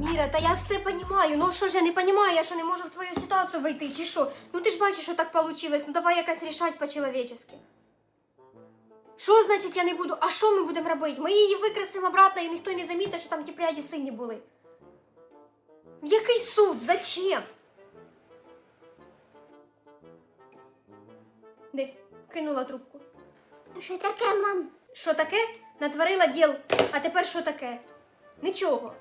Міра, та я все понімаю. Ну що ж я не понімаю, я що не можу в твою ситуацію вийти, чи що? Ну ти ж бачиш, що так вийшло. Ну давай якось рішати по-чоловічески. Що значить я не буду? А що ми будемо робити? Ми її викрасимо обратно і ніхто не замітить, що там ті пряді сині були. В який суд? Зачем? Де? Кинула трубку. Що таке, мам? Що таке? Натворила діл, а тепер що таке? Нічого.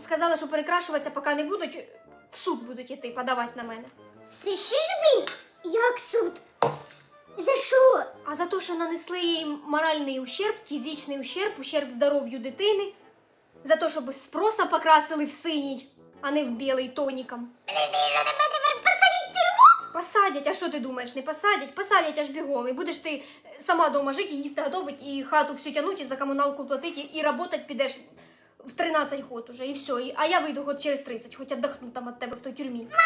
Сказала, що перекрашуватися поки не будуть, в суд будуть іти, подавати на мене. Слышиш, блін? Як суд? За що? А за те, що нанесли їй моральний ущерб, фізичний ущерб, ущерб здоров'ю дитини, за те, що без спроса покрасили в синій, а не в білий тоніком. Посадять а що ти думаєш, не посадять? Посадять аж бігом. І будеш ти сама дома жити, їсти готовить, і хату всю тягнути, і за комуналку платити, і працювати підеш в 13 год уже, і все. І, а я вийду год через 30, хоч віддохну там від тебе в той тюрмі. да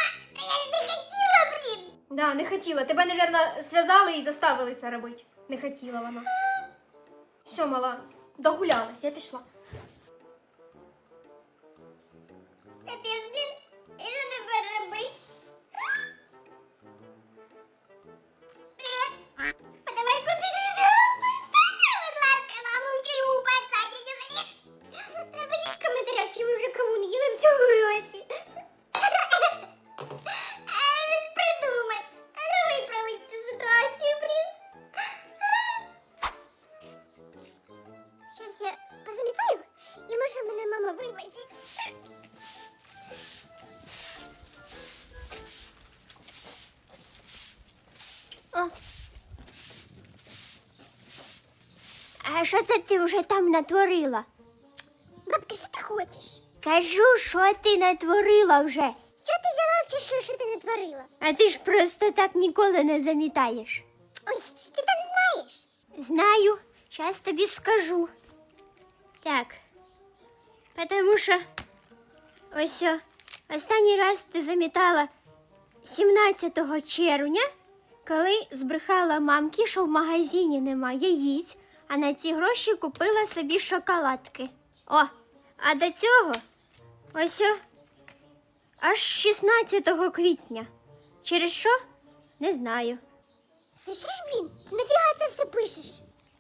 я ж не хотіла, блін. Да, не хотіла. Тебе, наверное, зв'язали і заставили це робити. Не хотіла вона. Все, мала, догулялась, я пішла. Капець, блін. І що тепер робити? А що це ти вже там натворила? Бабка, що ти хочеш? Кажу, що ти натворила вже. Що ти взяла що, що ти натворила? А ти ж просто так ніколи не замітаєш. Ой, ти там знаєш? Знаю, зараз тобі скажу. Так. Потому що ось о, останній раз ти замітала 17 червня, коли збрехала мамки, що в магазині нема яїць, а на ці гроші купила собі шоколадки. О, а до цього ось о, аж 16 квітня. Через що? Не знаю. Слышиш, блін, нафіга ти все пишеш?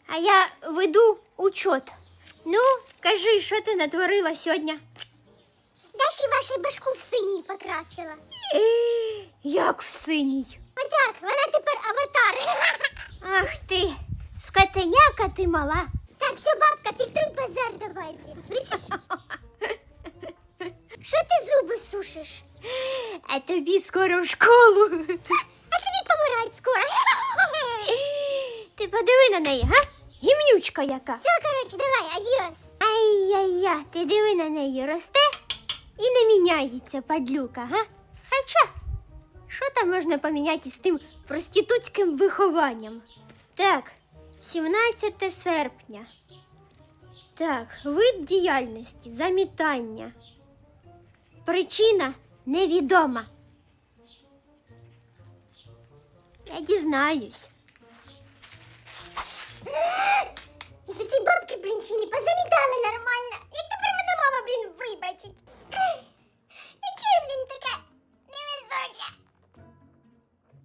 А я веду учет. Ну, кажи, що ти натворила сьогодні? Даші вашу башку в синій покрасила. Як в синій. Отак, вона тепер аватар. Ах ти, скотеняка ти мала. Так, все, бабка, ти базар давай. Що ти зуби сушиш? А тобі скоро в школу. А тобі помирать скоро. Ти подиви на неї, га? Гімнючка яка. Все, короче, давай, адіос. Ай-яй-я, ти диви на неї росте і не міняється, падлюка, га? Хоча, що там можна поміняти з тим проститутським вихованням? Так, 17 серпня. Так, вид діяльності, замітання. Причина невідома. Я дізнаюсь. І за ті бабки, блін, ще не позамітали нормально. Як тепер мене мама, блін, вибачить? І чого, блін, така невезуча?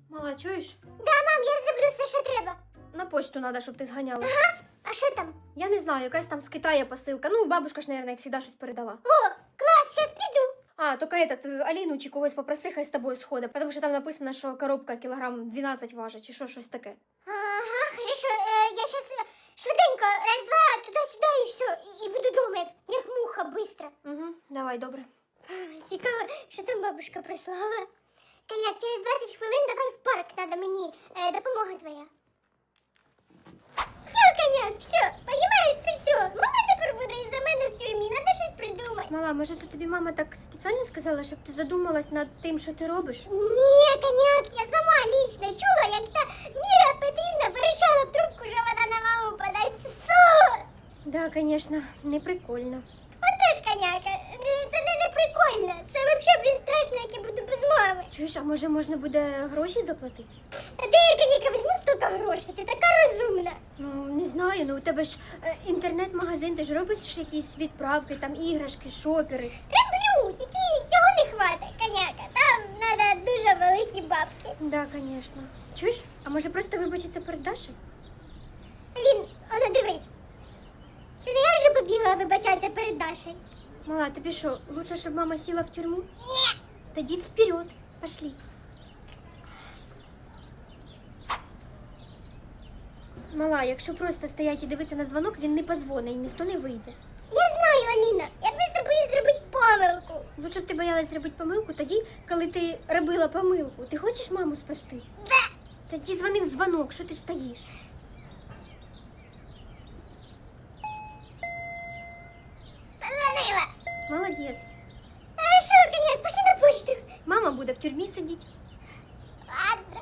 Мала, чуєш? Да, мам, я зроблю все, що треба. На почту треба, щоб ти зганяла. Ага, а що там? Я не знаю, якась там з Китаю посилка. Ну, бабушка ж, наверное, як завжди щось передала. О, клас, щас піду. А, только этот, е, Аліну чи когось попроси, хай з тобою сходить, тому що там написано, що коробка кілограм 12 важить, чи що, щось таке. Ага, хорошо, е, я щас е, швиденько, раз-два, туди-сюди і все, і, і буду дома, як, як муха, быстро. Угу, давай, добре. Цікаво, що там бабушка прислала. Коняк, через 20 хвилин давай в парк, надо мені е, допомога твоя. Коняк, все, понімаєш, це все. Мама тепер буде із-за мене в тюрмі, надо щось придумати. Мала, може це тобі мама так спеціально сказала, щоб ти задумалась над тим, що ти робиш? Ні, коняк, я сама лічно чула, як та Міра Петрівна вирішала в трубку, що вона на маму подасть в суд. Да, звісно, не прикольно. Отож, коняка, е, це не, не прикольно. Це взагалі, блін, страшно, як я буду без мами. Чуєш, а може можна буде гроші заплатити? А де я, коняка, візьму 100 гроші, ти така розумна. Ну, не знаю, ну у тебе ж е, інтернет-магазин, ти ж робиш якісь відправки, там іграшки, шопери. Роблю, тільки цього не хватить, коняка. Там треба дуже великі бабки. Да, звісно. Чуєш? А може просто вибачитися перед Дашею? Алін, оно дивись. Це не я вже побігла вибачатися перед Дашею. Мала, тобі що, лучше, щоб мама сіла в тюрму? Ні. Тоді вперед, пошли. Мала, якщо просто стоять і дивитися на дзвонок, він не позвонить і ніхто не вийде. Я знаю, Аліна. Я просто боюсь зробити помилку. Лучше б ти боялась зробити помилку тоді, коли ти робила помилку. Ти хочеш маму спасти? Да. Тоді дзвонив дзвонок, що ти стоїш? Позвонила. Молодець. А що, коняк, пошли на почту. Мама буде в тюрмі сидіти. Ладно.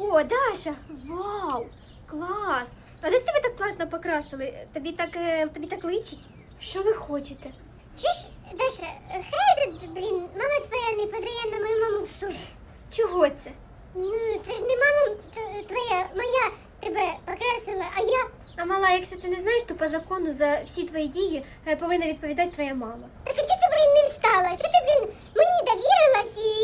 О, Даша! Вау! Клас! А де тебе так класно покрасили? Тобі так, е, тобі так личить? Що ви хочете? Чуєш, Даша, хай блін, мама твоя не подає на мою маму в суд. Чого це? Ну, це ж не мама твоя, моя тебе покрасила, а я. А мала, якщо ти не знаєш, то по закону за всі твої дії е, повинна відповідати твоя мама. Так а чого ти, блін, не встала? Чого ти, блін, мені довірилась і,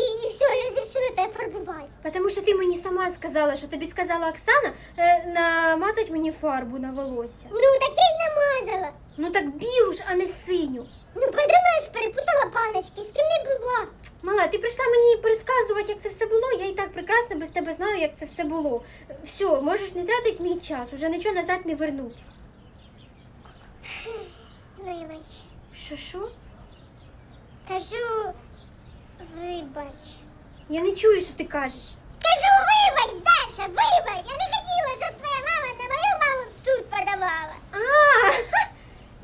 все, тебе фарбувати? Тому що ти мені сама сказала, що тобі сказала Оксана е, намазати мені фарбу на волосся. Ну, так я й намазала. Ну так білу ж, а не синю. Ну, подумаєш, перепутала палички, з ким не бува. Мала, ти прийшла мені пересказувати, як це все було. Я і так прекрасно без тебе знаю, як це все було. Все, можеш не тратити мій час, уже нічого назад не вернуть. Вибач. Що що? Кажу, вибач. Я не чую, що ти кажеш. Кажу, вибач, Даша, вибач. Я не хотіла, щоб твоя мама на мою маму в суд подавала. А,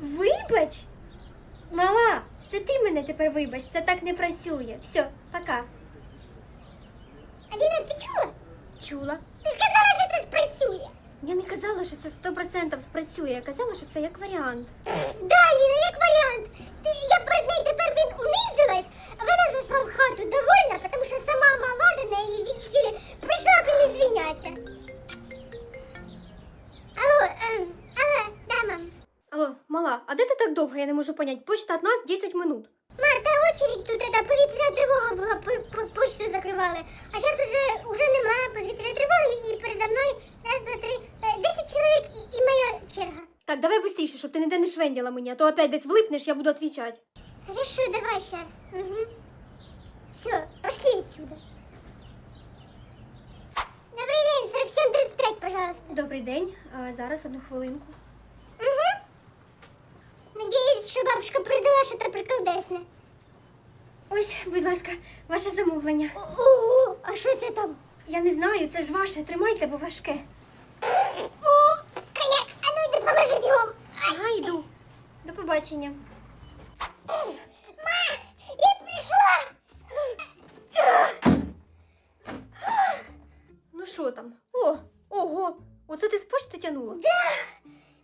вибач. Мала, це ти мене тепер вибач, це так не працює. Все, пока. Аліна, ти чула? Чула. Ти ж казала, що це спрацює. Я не казала, що це 100% спрацює. Я казала, що це як варіант. Да, Аліна, як варіант. Ти, я перед нею тепер блін, унизилась, а вона зайшла в хату довольна, Я не можу понять. Почта від нас 10 минут. Ма, та очередь тут, эта повітряна тривога була, по, по, почту закривали. А зараз уже, уже немає повітряної тривоги, і передо мною раз, два, три, е, 10 чоловік і, і моя черга. Так, давай быстріше, щоб ти ніде не швенділа мені, а то опять десь влипнеш, я буду відповідати. Хорошо, давай сейчас. Угу. Все, пошли отсюда. Добрый день, 4735, пожалуйста. Добрий день. А, зараз одну хвилинку. Надеюсь, что бабушка продала что-то приколдесне. Ось, будь ласка, ваше замовлення. Ого, а що це там? Я не знаю, це ж ваше. Тримайте, бо важке. О, коняк, а ну йди поможи бігом. Ага, йду. До побачення. Ма, я прийшла. Ну що там? О, ого, оце ти з почти тянула? Да,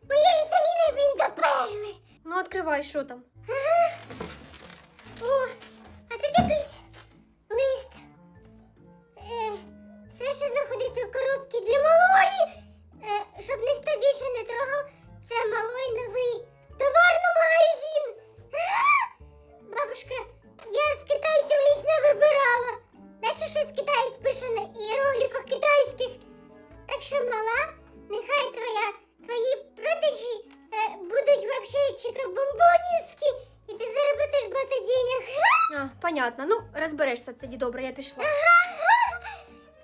моя Ліселіна, блін, доперли. Ну, відкривай, що там. О, а тут якийсь лист. Е, все, що знаходиться в коробці для малої. Е, щоб ніхто більше не трогав, це малой новий товарний магазин. А! Бабушка, я з китайців лічно вибирала. Знаєш, що з китаєць пише на іерогліфах китайських. Так що мала, нехай твоя, твої продажі будуть вообще чика-бомбонівські, і ти заробиш багато денег. А, понятно. Ну, розберешся тоді добре, я пішла. Ага,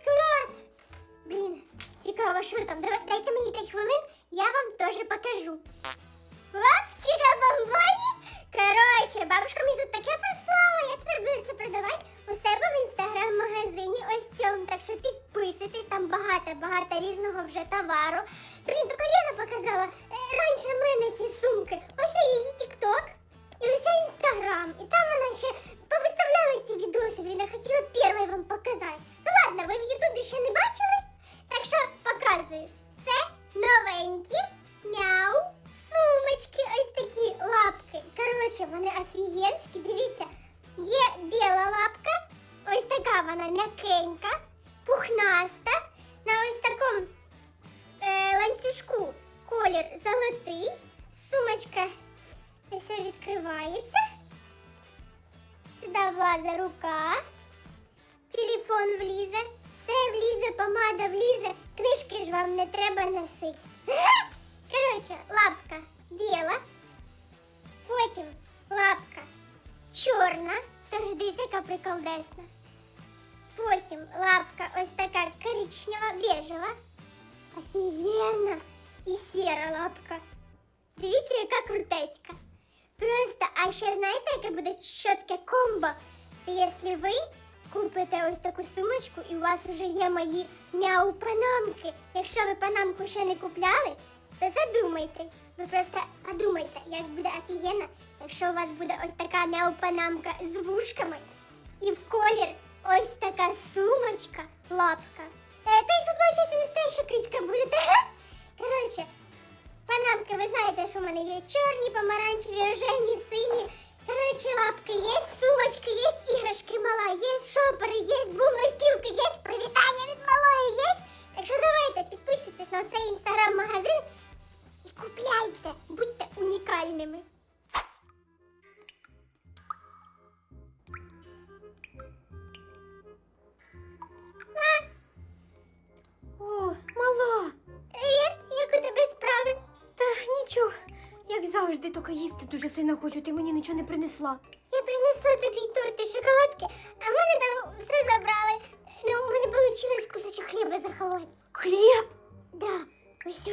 Клас! Блін, цікаво, що там. Давай, дайте мені 5 хвилин, я вам теж покажу. Хлопчика бомбоні! Коротше, бабушка мені тут таке прислала, я тепер буду це продавати у себе в інстаграм-магазині ось цьому. Так що підписуйтесь, там багато-багато різного вже товару. Блін, тільки Лена показала е, раніше мене ці сумки. Ось її тік-ток. І ось інстаграм. І там вона ще повиставляла ці відоси, блін, я хотіла першою вам показати. Ну ладно, ви в Ютубі ще не бачили, так що показую. Це новенькі мяу сумочки, ось такі лапки. Коротше, вони офігенські, дивіться. Є біла лапка, Ось така вона м'якенька, пухнаста, на ось такому е, ланцюжку колір золотий. Сумочка ось відкривається. Сюди влазить рука, телефон влізе, все влізе, помада влізе, книжки ж вам не треба носити. Коротше, лапка біла, потім лапка чорна, тож дивіться, яка приколдесна. Потім лапка ось така коричнева, бежева. Офігенна. І сіра лапка. Дивіться, яка крутецька. Просто, а ще знаєте, яке буде чітке комбо? Це якщо ви купите ось таку сумочку і у вас вже є мої мяу-панамки. Якщо ви панамку ще не купляли, то задумайтесь. Ви просто подумайте, як буде офігенно, якщо у вас буде ось така мяу-панамка з вушками і в колір ось така сумочка, лапка. Е, то й побачите, не що критька будете. Коротше, панамки, ви знаєте, що в мене є чорні, помаранчеві, рожені, сині. Коротше, лапки є, сумочки є, іграшки мала, є шопери, є бум-листівки, є привітання від малої, є. Так що давайте підписуйтесь на цей інстаграм-магазин і купляйте, будьте унікальними. Завжди, тільки їсти дуже сильно хочу, ти мені нічого не принесла. Я принесла тобі торт і шоколадки, а в мене там все забрали. Ну, у мене вийшло кусочок хліба заховати. Хліб? Да, ось,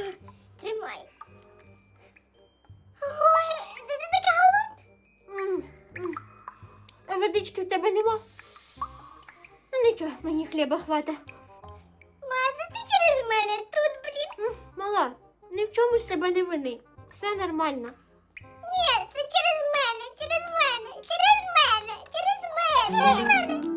тримай. Ой, ти, ти така голодна. А водички в тебе нема? Ну нічого, мені хліба хвата. Маза, ти через мене тут, блін. Мала, ні в чомусь себе не вини. Все нормально. Мене. Через